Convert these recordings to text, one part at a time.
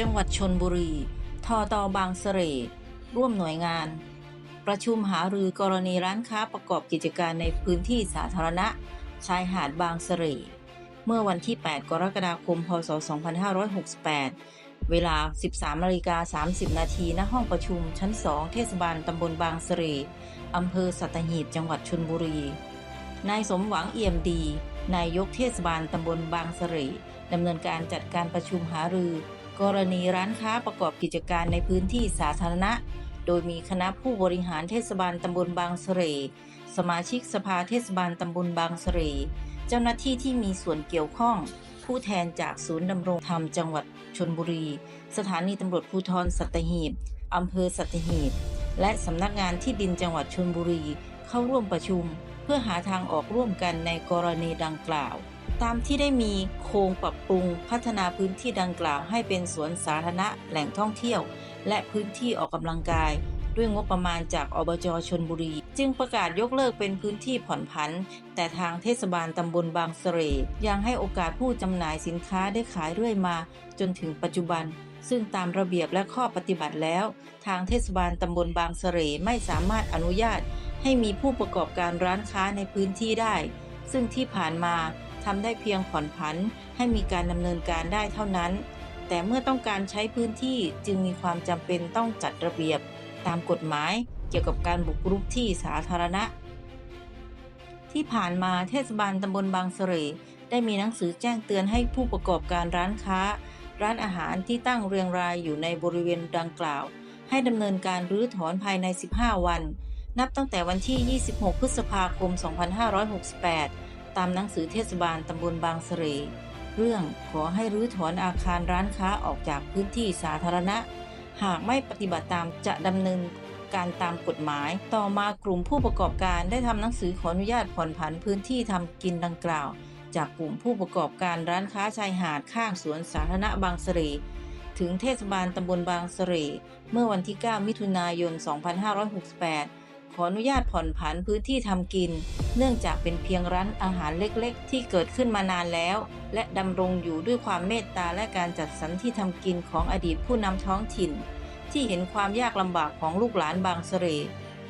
จังหวัดชนบุรี ทอตอบางเสร่ร่วมหน่วยงาน ประชุมหารือกรณีร้านค้าประกอบกิจการในพื้นที่สาธารณะ ชายหาดบางเสร่เมื่อวันที่ 8 กรกฎาคม พศ 2568 เวลา 13นาฬิกา30 นาทีณห้องประชุมชั้น 2 เทศบาลตำบลบางเสร่อำเภอสัตหีบจังหวัดชนบุรี นายสมหวังเอี่ยมดี นายกเทศบาลตำบลบางเสร่ดำเนินการจัดการประชุมหารือ กรณีร้านค้าประกอบกิจการในพื้นที่สาธารณะ โดยมีคณะผู้บริหารเทศบาลตำบลบางเสร่สมาชิกสภาเทศบาลตำบลบางเสร่เจ้าหน้าที่ที่มีส่วนเกี่ยวข้อง ผู้แทนจากศูนย์ดำรงธรรมจังหวัดชนบุรี สถานีตำรวจภูธรสัตหีบอำเภอสัตหีบ และสำนักงานที่ดินจังหวัดชนบุรี เข้าร่วมประชุม เพื่อหาทางออกร่วมกันในกรณีดังกล่าว ตามที่ได้มีโครงปรับปรุงพัฒนาพื้นที่ดังกล่าวให้เป็นสวนสาธารณะแหล่งท่องเที่ยว และพื้นที่ออกกำลังกาย ด้วยงบประมาณจากอบจชนบุรี จึงประกาศยกเลิกเป็นพื้นที่ผ่อนผัน แต่ทางเทศบาลตำบลบางเสร่ยังให้โอกาสผู้จำหน่ายสินค้าได้ขายเรื่อยมา จนถึงปัจจุบัน ซึ่งตามระเบียบและข้อปฏิบัติแล้ว ทางเทศบาลตำบลบางเสร่ไม่สามารถอนุญาต ให้มีผู้ประกอบการร้านค้าในพื้นที่ได้ ซึ่งที่ผ่านมา ทำได้เพียงผ่อนผันให้มีการดำเนินการได้เท่านั้น แต่เมื่อต้องการใช้พื้นที่จึงมีความจำเป็นต้องจัดระเบียบ ตามกฎหมายเกี่ยวกับการบุกรุกที่สาธารณะ ที่ผ่านมาเทศบาลตำบลบางเสร่ได้มีหนังสือแจ้งเตือนให้ผู้ประกอบการร้านค้า ร้านอาหารที่ตั้งเรียงรายอยู่ในบริเวณดังกล่าว ให้ดำเนินการรื้อถอนภายใน 15 วัน นับตั้งแต่วันที่ 26 พฤษภาคม 2568 ตามหนังสือเทศบาลตำบลบางเสร่เรื่องขอให้รื้อถอนอาคารร้านค้าออกจากพื้นที่สาธารณะ หากไม่ปฏิบัติตามจะดำเนินการตามกฎหมาย ต่อมากลุ่มผู้ประกอบการได้ทำหนังสือขออนุญาตผ่อนผันพื้นที่ทำกินดังกล่าว จากกลุ่มผู้ประกอบการร้านค้าชายหาดข้างสวนสาธารณะบางเสร่ถึงเทศบาลตำบลบางเสร่เมื่อวันที่ 9 มิถุนายน 2568 ขออนุญาตผ่อนผันพื้นที่ทำกิน เนื่องจากเป็นเพียงร้านอาหารเล็กๆ ที่เกิดขึ้นมานานแล้ว และดำรงอยู่ด้วยความเมตตาและการจัดสรรที่ทำกินของอดีตผู้นำท้องถิ่น ที่เห็นความยากลำบากของลูกหลานบางเสร่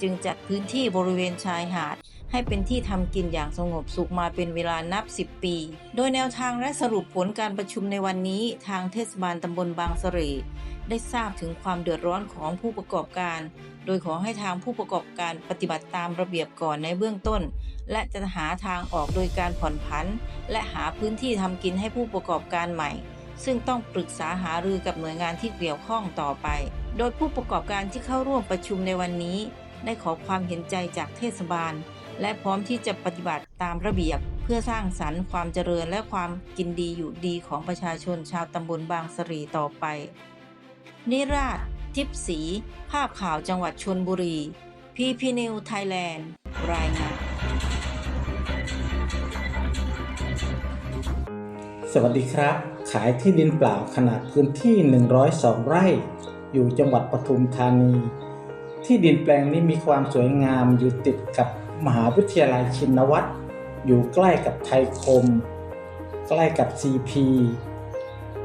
จึงจัดพื้นที่บริเวณชายหาด ให้เป็นที่ทำกินอย่างสงบสุขมาเป็นเวลานับ 10 ปี โดยแนวทางและสรุปผลการประชุมในวันนี้ ทางเทศบาลตำบลบางเสร่ ได้ทราบถึงความเดือดร้อนของผู้ประกอบการ โดยขอให้ทางผู้ประกอบการปฏิบัติตามระเบียบก่อนในเบื้องต้น และจะหาทางออกโดยการผ่อนผัน และหาพื้นที่ทำกินให้ผู้ประกอบการใหม่ ซึ่งต้องปรึกษาหารือกับหน่วยงานที่เกี่ยวข้องต่อไป โดยผู้ประกอบการที่เข้าร่วมประชุมในวันนี้ ได้ขอความเห็นใจจากเทศบาล และพร้อมที่จะปฏิบัติตามระเบียบเพื่อสร้างสรรค์ความเจริญและความกินดีอยู่ดีของประชาชนชาวตำบลบางสรีต่อไป นิราชทิพย์ศรีภาพข่าวจังหวัดชนบุรี พีพีนิวไทยแลนด์ รายงาน สวัสดีครับ ขายที่ดินเปล่าขนาดพื้นที่ 102 ไร่ อยู่จังหวัดปทุมธานี ที่ดินแปลงนี้มีความสวยงามอยู่ติดกับมหาวิทยาลัยชินวัตรอยู่ใกล้กับไทยคม ใกล้กับ CP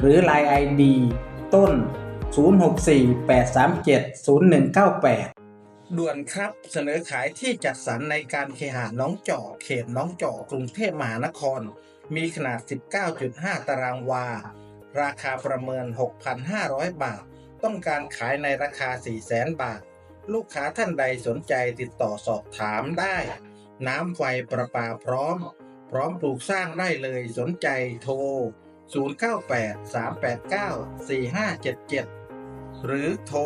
หรือ Line ID ต้น 064 837 0198 ด่วนครับเสนอขายที่จัดสรรในการเคหะน้องจอกเขตน้องจอกกรุงเทพมหานคร มีขนาด 19.5 ตารางวา ราคาประเมิน 6,500 บาท ต้องการขายในราคา 400,000 บาท ลูกค้าท่านใดสนใจติดต่อสอบถามได้ น้ำไฟประปาพร้อม พร้อมปลูกสร้างได้เลยสนใจโทร 098 389 4577 หรือโทร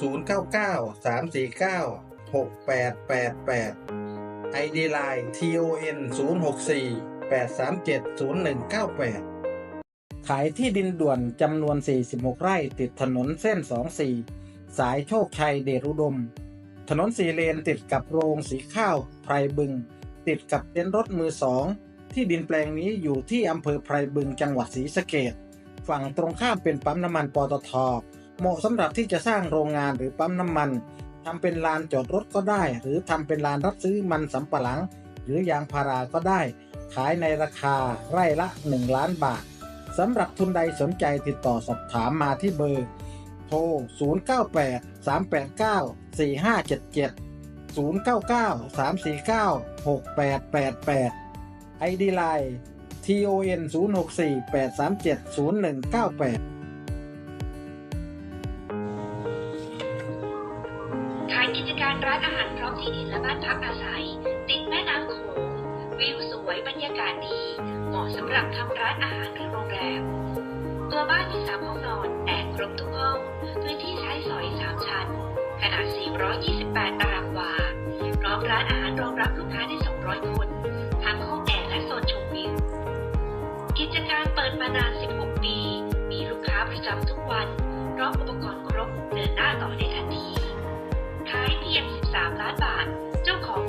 099 349 6888 ID Line TON 064 837 0198 ขายที่ดินด่วนจำนวน 46 ไร่ติดถนนเส้น 24 สายโชคชัยเดชอุดม ถนนสีเลนติดกับโรงสีข้าวไพรบึง ติดกับเต็นท์รถมือสอง ที่ดินแปลงนี้อยู่ที่อำเภอไพรบึงจังหวัดศรีสะเกษฝั่งตรงข้ามเป็นปั๊มน้ำมันปตท เหมาะสำหรับที่จะสร้างโรงงานหรือปั๊มน้ำมันทำเป็นลานจอดรถก็ได้ หรือทำเป็นลานรับซื้อมันสำปะหลัง หรือยางพาราก็ได้ ขายในราคาไร่ละ 1 ล้านบาทสำหรับทุนใดสนใจติดต่อสอบถามมาที่เบอร์ โทร 098 389 4577 099 349 6888 ID Line TON 064 837 0198 ขายกิจการร้านอาหารพร้อมที่ดินและบ้านพักอาศัย ติดแม่น้ำโขงวิวสวยบรรยากาศดี เหมาะสำหรับทำร้านอาหารหรือโรงแรม ตัวบ้านมีสามห้องนอนแอร์ครบทุกห้อง พื้นที่ใช้สอยสามชั้น ขนาด 428 ตารางวา พร้อมร้านอาหารรองรับลูกค้าได้ 200 คน ค้าประจำทุกวันพร้อมอุปกรณ์ครบเดินหน้าต่อได้ทันทีขายเพียง 13 ล้านบาท เจ้าของ